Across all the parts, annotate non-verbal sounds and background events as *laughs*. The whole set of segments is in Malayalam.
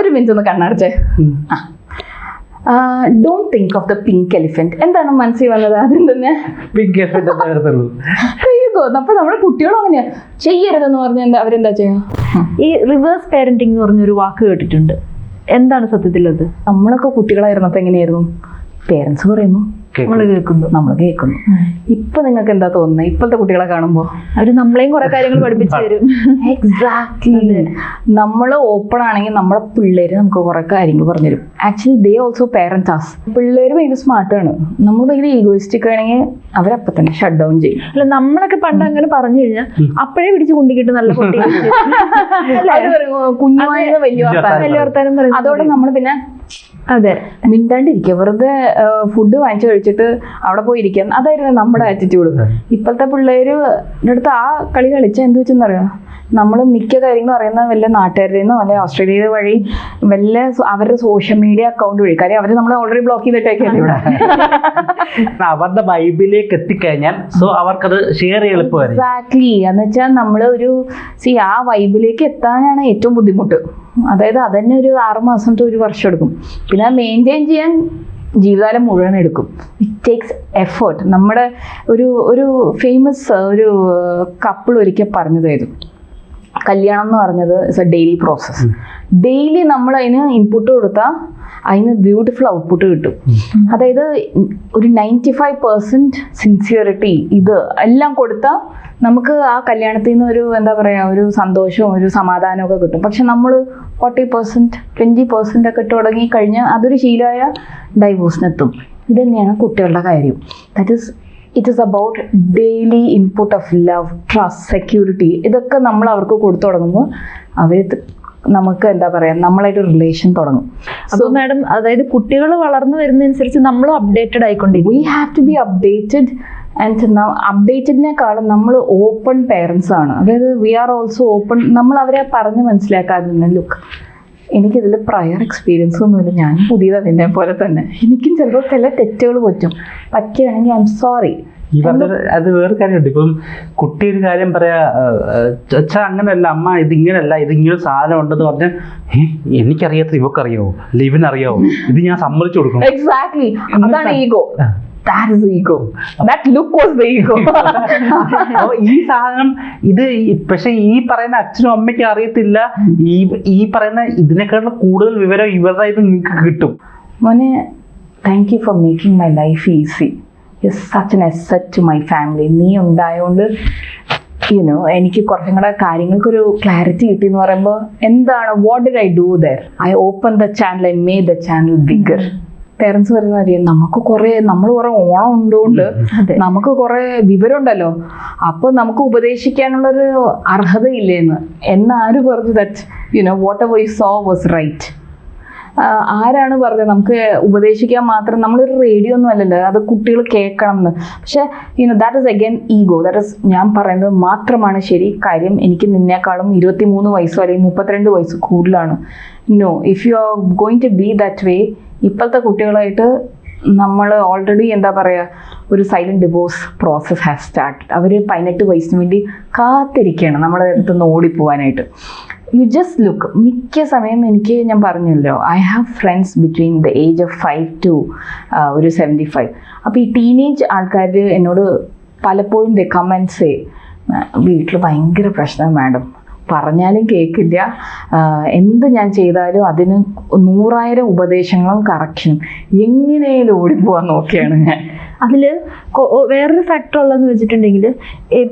ഒരു മിനിറ്റ് ഒന്ന് കണ്ണടച്ചേ. Don't think of the pink elephant എന്താണ് മനസ്സിൽ വന്നത് ആദ്യം തന്നെ? പിങ്ക് എലിഫന്റ് അപ്പൊ നമ്മുടെ കുട്ടികളും അങ്ങനെയാ. ചെയ്യരുതെന്ന് പറഞ്ഞാൽ എന്താ അവരെന്താ ചെയ്യാ? ഈ റിവേഴ്സ് പാരന്റിംഗ് എന്ന് പറഞ്ഞൊരു വാക്ക് കേട്ടിട്ടുണ്ട്. എന്താണ് സത്യത്തിൽ അത് നമ്മളൊക്കെ കുട്ടികളായിരുന്നപ്പോ എങ്ങനെയായിരുന്നു? പേരൻസ് പറയുന്നു. നമ്മൾ കേൾക്കുന്നു നമ്മൾ കേൾക്കുന്നു. ഇപ്പൊ നിങ്ങൾക്ക് എന്താ തോന്നുന്നത് ഇപ്പോഴത്തെ കുട്ടികളെ കാണുമ്പോ? അവർ നമ്മളെയും കുറെ കാര്യങ്ങൾ പഠിപ്പിച്ചു തരും. എക്സാക്ട്ലി നമ്മൾ ഓപ്പൺ ആണെങ്കിൽ നമ്മുടെ പിള്ളേര് നമുക്ക് കുറെ കാര്യങ്ങൾ പറഞ്ഞു പറഞ്ഞുതരും. Actually they also parents as പിള്ളേര് ഭയങ്കര സ്മാർട്ടാണ് നമ്മൾ ഭയങ്കര ഈഗോയിസ്റ്റിക് ആണെങ്കിൽ അവരപ്പം തന്നെ ഷട്ട് ഡൗൺ ചെയ്യും. അല്ല നമ്മളൊക്കെ പണ്ട് അങ്ങനെ പറഞ്ഞു കഴിഞ്ഞാൽ അപ്പോഴേ പിടിച്ച് കുണ്ടിക്കിട്ട് നല്ല കുട്ടി *laughs* കുഞ്ഞു പറയും, വലിയ വർത്താനം. വലിയ വർത്താനം അതോടെ നമ്മൾ പിന്നെ അതെ. മിണ്ടാണ്ടിരിക്കുക. വെറുതെ ഫുഡ് വാങ്ങിച്ചു കഴിച്ചിട്ട് അവിടെ പോയി ഇരിക്കുക. അതായിരുന്നു നമ്മുടെ ആറ്റിറ്റ്യൂഡ് ഇപ്പോഴത്തെ പിള്ളേർ അടുത്ത് ആ കളി കളിച്ചാൽ എന്ത് വെച്ചെന്നറിയാം നമ്മൾ മിക്ക കാര്യങ്ങളും അറിയുന്ന വല്ല നാട്ടുകാരുടെ നിന്നോ അല്ലെ ഓസ്ട്രേലിയ വഴി വല്ല അവരുടെ സോഷ്യൽ മീഡിയ അക്കൗണ്ട് വഴി. കാര്യം അവർ നമ്മളെ ഓൾറെഡി ബ്ലോക്ക് ചെയ്തിട്ടൊക്കെയാണ് ഇവിടെ. *laughs* അവരുടെ വൈബിലേക്ക് എത്തിക്കഴിഞ്ഞാൽ സോ അവർക്കത് ഷെയർ ചെയ്യാൻ എളുപ്പമായിരിക്കും. എക്സാക്ട്ലി എന്ന് വെച്ചാൽ നമ്മൾ ഒരു സി ആ വൈബിലേക്ക് എത്താനാണ് ഏറ്റവും ബുദ്ധിമുട്ട്. അതായത് അതന്നെ ഒരു ആറ് മാസം to ഒരു വർഷം എടുക്കും. പിന്നെ അത് മെയിന്റെയിൻ ചെയ്യാൻ ജീവിതകാലം മുഴുവൻ എടുക്കും. ഇറ്റ് ടേക്സ് എഫേർട്ട് നമ്മുടെ ഒരു ഒരു ഫേമസ് ഒരു കപ്പിൾ ഒരിക്കൽ പറഞ്ഞതായിരുന്നു. കല്യാണം എന്ന് പറഞ്ഞത് it's a daily process daily നമ്മൾ അതിന് ഇൻപുട്ട് കൊടുത്താൽ അതിന് ബ്യൂട്ടിഫുൾ ഔട്ട്പുട്ട് കിട്ടും. അതായത് ഒരു നയന്റി ഫൈവ് പെർസെന്റ് സിൻസിയറിറ്റി ഇത് എല്ലാം കൊടുത്താൽ നമുക്ക് ആ കല്യാണത്തിൽ നിന്ന് ഒരു എന്താ പറയുക ഒരു സന്തോഷവും ഒരു സമാധാനവും ഒക്കെ കിട്ടും. പക്ഷെ നമ്മൾ ഫോർട്ടി പെർസെന്റ് ട്വന്റി പെർസെന്റ് ഒക്കെ ഇട്ട് തുടങ്ങി കഴിഞ്ഞാൽ അതൊരു ശീലമായ ഡൈവോഴ്സിനെത്തും ഇത് തന്നെയാണ് കുട്ടികളുടെ കാര്യം. That is it is about daily input of love trust security ഇതൊക്കെ നമ്മൾ അവർക്ക് കൊടുത്തു തുടങ്ങുമ്പോൾ അവർ നമുക്ക് എന്താ പറയുക നമ്മളായിട്ട് റിലേഷൻ തുടങ്ങും. അപ്പൊ മാഡം അതായത് കുട്ടികൾ വളർന്നു വരുന്നതനുസരിച്ച് നമ്മളും updated ആയിക്കൊണ്ടിരിക്കും we have to be updated and അപ്ഡേറ്റഡിനെക്കാളും നമ്മൾ ഓപ്പൺ പേരൻസ് ആണ്. അതായത് വി ആർ ഓൾസോ ഓപ്പൺ നമ്മൾ അവരെ പറഞ്ഞ് മനസ്സിലാക്കാതെ ലുക്ക് എനിക്കിതിൽ പ്രയർ എക്സ്പീരിയൻസ് ഒന്നുമില്ല. ഞാൻ പുതിയത് അതിനെ പോലെ തന്നെ. എനിക്കും ചിലപ്പോൾ ചില തെറ്റുകൾ പറ്റും. പറ്റുകയാണെങ്കിൽ ഐ എം സോറി ഈ പറഞ്ഞ അത് വേറെ കാര്യമുണ്ട്. ഇപ്പം കുട്ടി ഒരു കാര്യം പറയാ അച്ഛാ അങ്ങനെയല്ല അമ്മ ഇത് ഇങ്ങനെയല്ല ഇത് ഇങ്ങനെ സാധനം ഉണ്ടെന്ന് പറഞ്ഞാൽ "ഏ, എനിക്കറിയാത്ത ഇവക്കറിയാവോ അല്ല ഇവനറിയാവോ ഇത് ഞാൻ സമ്മതിച്ചു കൊടുക്കണം എക്സാക്ട്ലി അതാണ് ego that is ego that look was the ego ഈ സാധനം ഇത് പക്ഷെ ഈ പറയുന്ന അച്ഛനും അമ്മയ്ക്കും അറിയത്തില്ല. ഈ ഈ പറയുന്ന ഇതിനേക്കാളും കൂടുതൽ വിവരം ഇവരുടെ ഇത് നിങ്ങൾക്ക് കിട്ടും. മോനെ thank you for making my life easy you such an asset to my family നീ ഉണ്ടായതുകൊണ്ട് യുനോ എനിക്ക് കുറച്ചും കൂടെ കാര്യങ്ങൾക്കൊരു ക്ലാരിറ്റി കിട്ടി എന്ന് പറയുമ്പോൾ എന്താണ് what did I do there I open the channel I may the channel bigger parents പറയുന്ന കാര്യം നമുക്ക് കുറേ നമ്മൾ കുറേ ഓണം ഉണ്ടുകൊണ്ട് അതെ. നമുക്ക് കുറേ വിവരമുണ്ടല്ലോ. അപ്പോൾ നമുക്ക് ഉപദേശിക്കാനുള്ളൊരു അർഹതയില്ലേന്ന്. എന്നാരും പറഞ്ഞു that you know whatever you saw was right ആരാണ് പറഞ്ഞത്? നമുക്ക് ഉപദേശിക്കാൻ മാത്രം നമ്മളൊരു റേഡിയോ ഒന്നും അല്ലല്ലോ. അത് കുട്ടികൾ കേൾക്കണം എന്ന് പക്ഷെ you know that is again ego that is ഞാൻ പറയുന്നത് മാത്രമാണ് ശരി കാര്യം. എനിക്ക് നിന്നേക്കാളും ഇരുപത്തി മൂന്ന് വയസ്സോ അല്ലെങ്കിൽ മുപ്പത്തിരണ്ട് വയസ്സ് കൂടുതലാണ്. No if you are going to be that way ഇപ്പോഴത്തെ കുട്ടികളായിട്ട് നമ്മൾ ഓൾറെഡി എന്താ പറയുക ഒരു silent divorce process has start അവർ പതിനെട്ട് വയസ്സിന് വേണ്ടി കാത്തിരിക്കുകയാണ് നമ്മുടെ അടുത്തുനിന്ന് ഓടിപ്പോവാനായിട്ട്. യു ജസ്റ്റ് ലുക്ക് മിക്ക സമയം എനിക്ക് ഞാൻ പറഞ്ഞല്ലോ I have friends between the age of five to ഒരു സെവന്റി ഫൈവ് അപ്പോൾ ഈ ടീനേജ് ആൾക്കാർ എന്നോട് പലപ്പോഴും ദ കമൻസ് വീട്ടിൽ ഭയങ്കര പ്രശ്നം മാഡം. പറഞ്ഞാലും കേൾക്കില്ല എന്ത് ഞാൻ ചെയ്താലും അതിന് നൂറായിരം ഉപദേശങ്ങളും കറക്ഷനും എങ്ങനെയും ഓടിപ്പോവാൻ നോക്കിയാണ് ഞാൻ. ഓ- വേറൊരു ഫാക്ടർ ഉള്ളതെന്ന് വെച്ചിട്ടുണ്ടെങ്കിൽ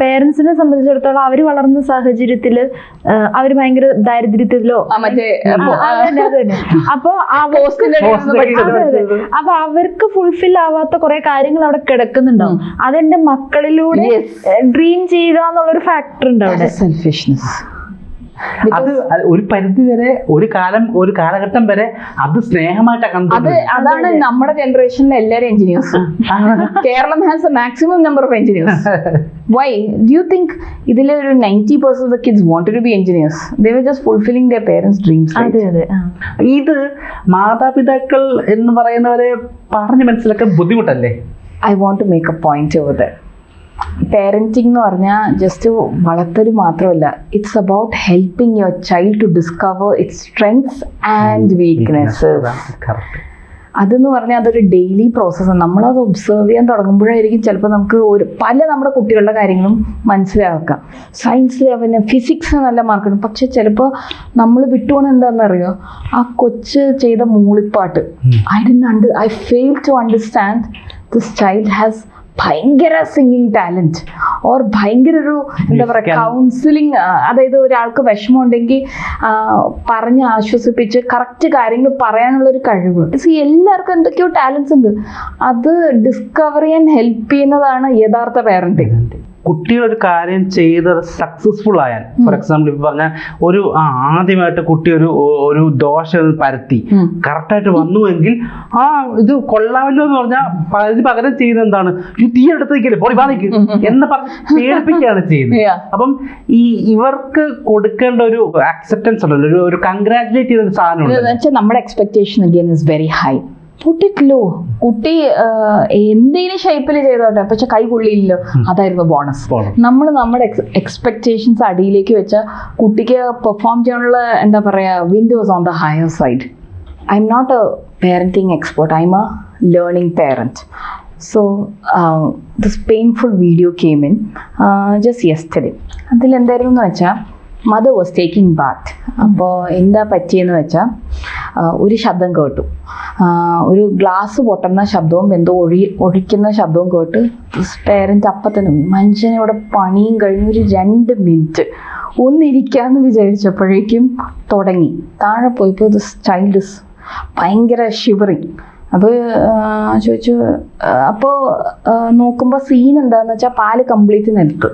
പേരൻസിനെ സംബന്ധിച്ചിടത്തോളം അവർ വളർന്ന സാഹചര്യത്തിൽ അവർ ഭയങ്കര ദാരിദ്ര്യത്തിലോ. അപ്പൊ. അപ്പൊ അവർക്ക് ഫുൾഫിൽ ആവാത്ത കുറെ കാര്യങ്ങൾ അവിടെ കിടക്കുന്നുണ്ടാവും. അതെന്റെ മക്കളിലൂടെ ഡ്രീം ചെയ്യുക എന്നുള്ളൊരു ഫാക്ടർ ഉണ്ടാവും സെൽഫിഷ്നെസ് അത് ഒരു പരിധി വരെ ഒരു കാലം ഒരു കാലഘട്ടം വരെ അത് സ്നേഹമായിട്ടാണ് അത് അതാണ് നമ്മുടെ ജനറേഷനിലെ എല്ലാവരും engineers Keralam has a maximum number of engineers why do you think ഇതിലെ ഒരു ninety percent of kids want to be engineers they were just fulfilling their parents dreams അതെ അതെ ഇത് മാതാപിതാക്കൾ എന്ന് പറയുന്നവരെ പറഞ്ഞു മനസ്സിലാക്കാൻ ബുദ്ധിമുട്ടല്ലേ? I want to make a point over their parenting എന്ന് പറഞ്ഞാൽ ജസ്റ്റ് വളർത്തൽ മാത്രമല്ല. It's about helping your child to discover its strengths and weakness അതെന്ന് പറഞ്ഞാൽ അതൊരു ഡെയിലി പ്രോസസ്സാണ് നമ്മളത് ഒബ്സർവ് ചെയ്യാൻ തുടങ്ങുമ്പോഴായിരിക്കും ചിലപ്പോൾ നമുക്ക് ഒരു പല നമ്മുടെ കുട്ടികളുടെ കാര്യങ്ങളും മനസ്സിലാക്കാം. സയൻസിൽ അവന് ഫിസിക്സ് നല്ല മാർക്കുണ്ട് പക്ഷെ ചിലപ്പോൾ നമ്മൾ വിട്ടുപോകണ എന്താണെന്നറിയോ ആ കൊച്ച് ചെയ്ത മൂളിപ്പാട്ട്. I the under I fail to understand this child has ഭയങ്കര സിംഗിങ് ടാലന്റ് ഓർ ഭയങ്കര ഒരു എന്താ പറയുക കൗൺസിലിംഗ് അതായത് ഒരാൾക്ക് വിഷമം ഉണ്ടെങ്കിൽ പറഞ്ഞ് ആശ്വസിപ്പിച്ച് കറക്റ്റ് കാര്യങ്ങൾ പറയാനുള്ള ഒരു കഴിവ്. സി എല്ലാവർക്കും എന്തൊക്കെയോ ടാലൻസ് ഉണ്ട്. അത് ഡിസ്കവർ ചെയ്യാൻ ഹെൽപ്പ് ചെയ്യുന്നതാണ് യഥാർത്ഥ പാരന്റിങ് കുട്ടികൾ ഒരു കാര്യം ചെയ്ത് സക്സസ്ഫുൾ ആയാൽ ഫോർ എക്സാമ്പിൾ ഇപ്പൊ പറഞ്ഞ ഒരു ആദ്യമായിട്ട് കുട്ടി ഒരു ഒരു ദോശ പരത്തി ആയിട്ട് കറക്റ്റായിട്ട് വന്നുവെങ്കിൽ ആ ഇത് കൊള്ളാമല്ലോ എന്ന് പറഞ്ഞാൽ അതിന് പകരം ചെയ്യുന്നത് എന്താണ്? ഈ തീ എടുത്ത് നിൽക്കില്ലേ പൊടി പാനിക്ക് എന്ന് പറഞ്ഞ് പേടിപ്പിക്കുകയാണ് ചെയ്യുന്നത്. *laughs* അപ്പം ഈ ഇവർക്ക് കൊടുക്കേണ്ട ഒരു അക്സെപ്റ്റൻസ് ഉണ്ടല്ലോ ഒരു കൺഗ്രാറ്റുലേറ്റ് ചെയ്യുന്ന ഒരു സാധനം നമ്മുടെ expectation is very high put it low കുട്ടി എന്തെങ്കിലും ഷേപ്പിൽ ചെയ്തോട്ടെ. പക്ഷെ കൈ കൊള്ളിയില്ലല്ലോ അതായിരുന്നു ബോണസ് നമ്മൾ നമ്മുടെ എക്സ്പെക്ടേഷൻസ് അടിയിലേക്ക് വെച്ച കുട്ടിക്ക് പെർഫോം ചെയ്യാനുള്ള എന്താ പറയുക windows on the higher side I'm not a parenting expert I'm a learning parent so this painful video came in just yesterday അതിലെന്തായിരുന്നു എന്ന് വെച്ചാൽ മദർ വാസ് ടേക്കിംഗ് ബാത്ത് അപ്പോൾ എന്താ പറ്റിയെന്ന് വെച്ചാൽ ഒരു ശബ്ദം കേട്ടു. ഒരു ഗ്ലാസ് പൊട്ടുന്ന ശബ്ദവും എന്തോ ഒഴി ഒഴിക്കുന്ന ശബ്ദവും കേട്ട് പേരന്റ് അപ്പത്തന്നെ. മനുഷ്യനെ ഇവിടെ പണിയും കഴിഞ്ഞ് ഒരു രണ്ട് മിനിറ്റ് ഒന്നിരിക്കാന്ന് വിചാരിച്ചപ്പോഴേക്കും തുടങ്ങി. താഴെ പോയപ്പോൾ ദിസ് ചൈൽഡ് ഭയങ്കര ഷിവറിങ് അപ്പോൾ ചോദിച്ചു അപ്പോൾ നോക്കുമ്പോൾ സീൻ എന്താണെന്ന് വെച്ചാൽ പാൽ കംപ്ലീറ്റ് നിലത്ത്.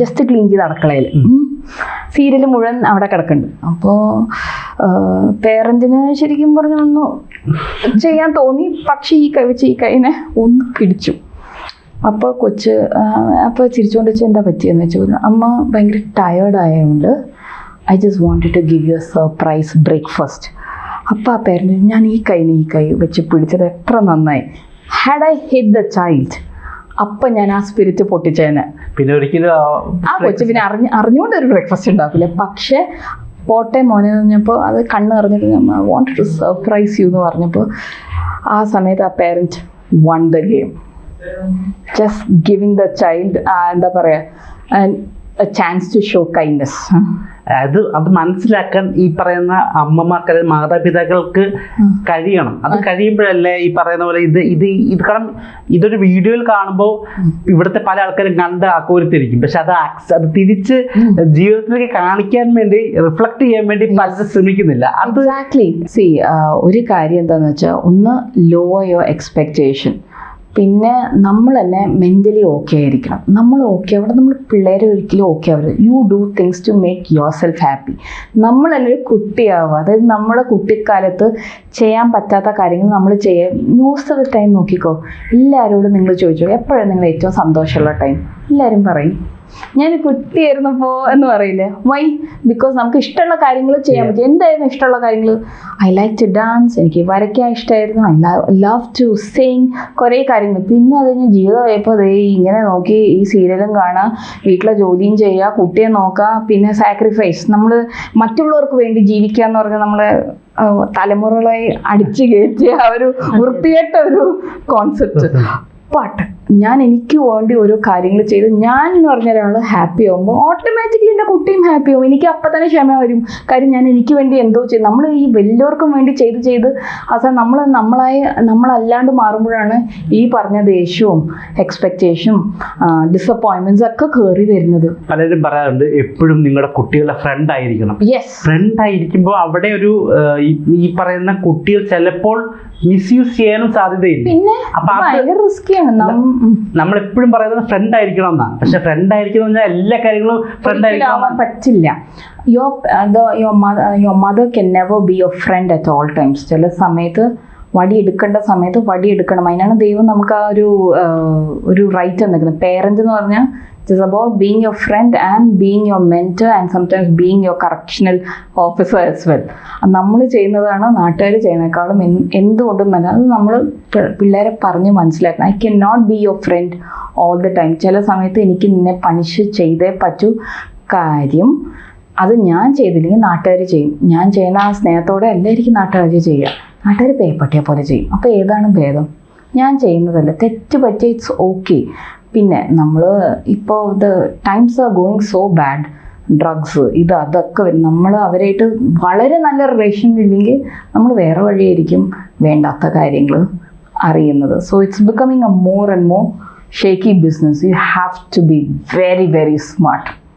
ജസ്റ്റ് ക്ലീൻ ചെയ്ത് അടക്കളയിൽ സീരിയൽ മുഴുവൻ അവിടെ കിടക്കുന്നുണ്ട്. അപ്പോൾ പേരന്റിന് ശരിക്കും പറഞ്ഞു ഒന്ന് ചെയ്യാൻ തോന്നി. പക്ഷേ ഈ കൈ വെച്ച് ഈ കൈനെ ഒന്ന് പിടിച്ചു. അപ്പോൾ കൊച്ച് അപ്പോൾ ചിരിച്ചുകൊണ്ട് വെച്ചാൽ എന്താ പറ്റിയെന്ന് വെച്ചാൽ അമ്മ ഭയങ്കര ടയേർഡ് ആയതുകൊണ്ട് I just wanted to give you a surprise breakfast അപ്പോൾ ആ പേരന്റ് ഞാൻ ഈ കൈനെ ഈ കൈ വെച്ച് പിടിച്ചത് എത്ര നന്നായി. Had I hit the child അപ്പം ഞാൻ ആ സ്പിരിറ്റ് പൊട്ടിച്ചേനെ. പിന്നെ ഒരിക്കലും ആ കൊച്ചു പിന്നെ അറിഞ്ഞ് അറിഞ്ഞുകൊണ്ട് ഒരു ബ്രേക്ക്ഫാസ്റ്റ് ഉണ്ടാക്കില്ല പക്ഷേ പോട്ടെ മോനെ എന്ന് പറഞ്ഞപ്പോൾ അത് കണ്ണ് അറിഞ്ഞിട്ട് നമ്മൾ വോണ്ട് ടു സർപ്രൈസ് യു എന്ന് പറഞ്ഞപ്പോൾ ആ സമയത്ത് ആ parent won the game just giving the child എന്താ പറയുക ചാൻസ് ടു ഷോ കൈൻഡ്നെസ് അത് അത് മനസ്സിലാക്കാൻ ഈ പറയുന്ന അമ്മമാർക്ക് അല്ലെങ്കിൽ മാതാപിതാക്കൾക്ക് കഴിയണം. അത് കഴിയുമ്പോഴല്ലേ ഈ പറയുന്ന പോലെ ഇത് ഇത് ഇത് കാരണം ഇതൊരു വീഡിയോയിൽ കാണുമ്പോൾ ഇവിടുത്തെ പല ആൾക്കാരും കണ്ട് ആക്കോരിത്തിരിക്കും പക്ഷെ അത് അത് തിരിച്ച് ജീവിതത്തിലേക്ക് കാണിക്കാൻ വേണ്ടി റിഫ്ലക്ട് ചെയ്യാൻ വേണ്ടി പലരും ശ്രമിക്കുന്നില്ല. അത് എക്സാക്ട്ലി സി ഒരു കാര്യം എന്താണെന്ന് വെച്ചാൽ ഒന്ന് ലോ യുവർ എക്സ്പെക്റ്റേഷൻ പിന്നെ നമ്മൾ തന്നെ മെന്റലി ഓക്കെ ആയിരിക്കണം. നമ്മൾ ഓക്കെ അവിടെ നമ്മൾ പിള്ളേരെ ഒരിക്കലും ഓക്കെ ആവരുത്. You do things to make yourself happy നമ്മൾ തന്നെ ഒരു കുട്ടിയാവുക. അതായത് നമ്മുടെ കുട്ടിക്കാലത്ത് ചെയ്യാൻ പറ്റാത്ത കാര്യങ്ങൾ നമ്മൾ ചെയ്യാൻ മോസ്റ്റ് ഓഫ് ദ ടൈം നോക്കിക്കോ. എല്ലാവരോടും നിങ്ങൾ ചോദിച്ചോ. എപ്പോഴാണ് നിങ്ങൾ ഏറ്റവും സന്തോഷമുള്ള ടൈം എല്ലാവരും പറയും. ഞാൻ കുട്ടിയായിരുന്നപ്പോൾ എന്ന് പറയില്ലേ? വൈ ബിക്കോസ് നമുക്ക് ഇഷ്ടമുള്ള കാര്യങ്ങൾ ചെയ്യാൻ പറ്റും. എന്തായിരുന്നു ഇഷ്ടമുള്ള കാര്യങ്ങൾ? ഐ ലൈക്ക് ടു ഡാൻസ് എനിക്ക് വരയ്ക്കാൻ ഇഷ്ടമായിരുന്നു ഐ ലവ് ടു സിങ് കുറേ കാര്യങ്ങൾ. പിന്നെ അത് കഴിഞ്ഞ് ജീവിതമായപ്പോൾ അതേ ഇങ്ങനെ നോക്കി ഈ സീരിയലും കാണാം. വീട്ടിലെ ജോലിയും ചെയ്യുക കുട്ടിയെ നോക്കുക പിന്നെ സാക്രിഫൈസ് നമ്മൾ മറ്റുള്ളവർക്ക് വേണ്ടി ജീവിക്കുക എന്ന് പറഞ്ഞാൽ നമ്മളെ തലമുറകളായി തലമുറകളെ അടിച്ചു കയറ്റിയ ആ ഒരു വൃത്തികെട്ട ഒരു കോൺസെപ്റ്റ് ബട്ട് ഞാൻ എനിക്ക് വേണ്ടി ഓരോ കാര്യങ്ങൾ ചെയ്ത് ഞാൻ എന്ന് പറഞ്ഞ ഒരാൾ ഹാപ്പി ആകുമ്പോൾ ഓട്ടോമാറ്റിക്കലി എന്റെ കുട്ടിയും ഹാപ്പി ആവും. എനിക്ക് അപ്പം തന്നെ ക്ഷമ വരും. കാര്യം ഞാൻ എനിക്ക് വേണ്ടി എന്തോ ചെയ്യും നമ്മൾ ഈ വലിയവർക്കും വേണ്ടി ചെയ്ത് ചെയ്ത് അവസാനം നമ്മൾ നമ്മളായി നമ്മളല്ലാണ്ട് മാറുമ്പോഴാണ് ഈ പറഞ്ഞ ദേഷ്യവും എക്സ്പെക്റ്റേഷനും ഡിസപ്പോയിൻമെന്റ്സ് ഒക്കെ കയറി വരുന്നത്. പലരും പറയാറുണ്ട് എപ്പോഴും നിങ്ങളുടെ കുട്ടികളുടെ ഫ്രണ്ട് ആയിരിക്കണം. യെസ് ഫ്രണ്ട് ആയിരിക്കുമ്പോൾ അവിടെ ഒരു ഈ- പറയുന്ന കുട്ടികൾ ചിലപ്പോൾ മിസ്യൂസ് ചെയ്യാനും സാധ്യതയില്ല. പിന്നെ ഭയങ്കര റിസ്ക്കിയാണ് നമ്മൾ എപ്പോഴും പറയുന്നത് ഫ്രണ്ട് ആയിരിക്കണം എന്നാണ് പക്ഷെ ഫ്രണ്ട് ആയിരിക്കണം പറഞ്ഞാൽ എല്ലാ കാര്യങ്ങളും ഫ്രണ്ട് ആയിരിക്കണം പറ്റില്ല. Your your mother your mother can never be your friend at all times ചില സമയത്ത് വടി എടുക്കേണ്ട സമയത്ത് വടി എടുക്കണം. അതിനാണ് ദൈവം നമുക്ക് ആ ഒരു ഒരു റൈറ്റ് തന്നിരിക്കുന്നത്. പേരന്റ് എന്ന് പറഞ്ഞാൽ it is about being your friend and being your mentor and some being your correctional officer as well നമ്മൾ ചെയ്യുന്നതാണ് നാട്ടുകാർ ചെയ്യുന്നതിനേക്കാളും എന്ത് എന്തുകൊണ്ടും നല്ല അത് നമ്മൾ പിള്ളേരെ പറഞ്ഞ് മനസ്സിലാക്കണം. I can not be your friend all the time ചില സമയത്ത് എനിക്ക് നിന്നെ പണിഷ് ചെയ്തേ പറ്റൂ. കാര്യം അത് ഞാൻ ചെയ്തില്ലെങ്കിൽ നാട്ടുകാർ ചെയ്യും. ഞാൻ ചെയ്യുന്ന ആ സ്നേഹത്തോടെ എല്ലാവർക്കും നാട്ടുകാർ ചെയ്യുക. നാട്ടുകാർ പേപ്പട്ടിയെ പോലെ ചെയ്യും. അപ്പോൾ ഏതാണ് ഭേദം? ഞാൻ ചെയ്യുന്നതല്ല. തെറ്റ് പറ്റിയ ഇറ്റ്സ് ഓക്കെ പിന്നെ നമ്മൾ ഇപ്പോൾ ഇത് times are going so bad drugs ഇത് അതൊക്കെ വരും. നമ്മൾ അവരായിട്ട് വളരെ നല്ല റിലേഷൻ ഇല്ലെങ്കിൽ നമ്മൾ വേറെ വഴിയായിരിക്കും വേണ്ടാത്ത കാര്യങ്ങൾ അറിയുന്നത്. So it's becoming a more and more shaky business you have to be very very smart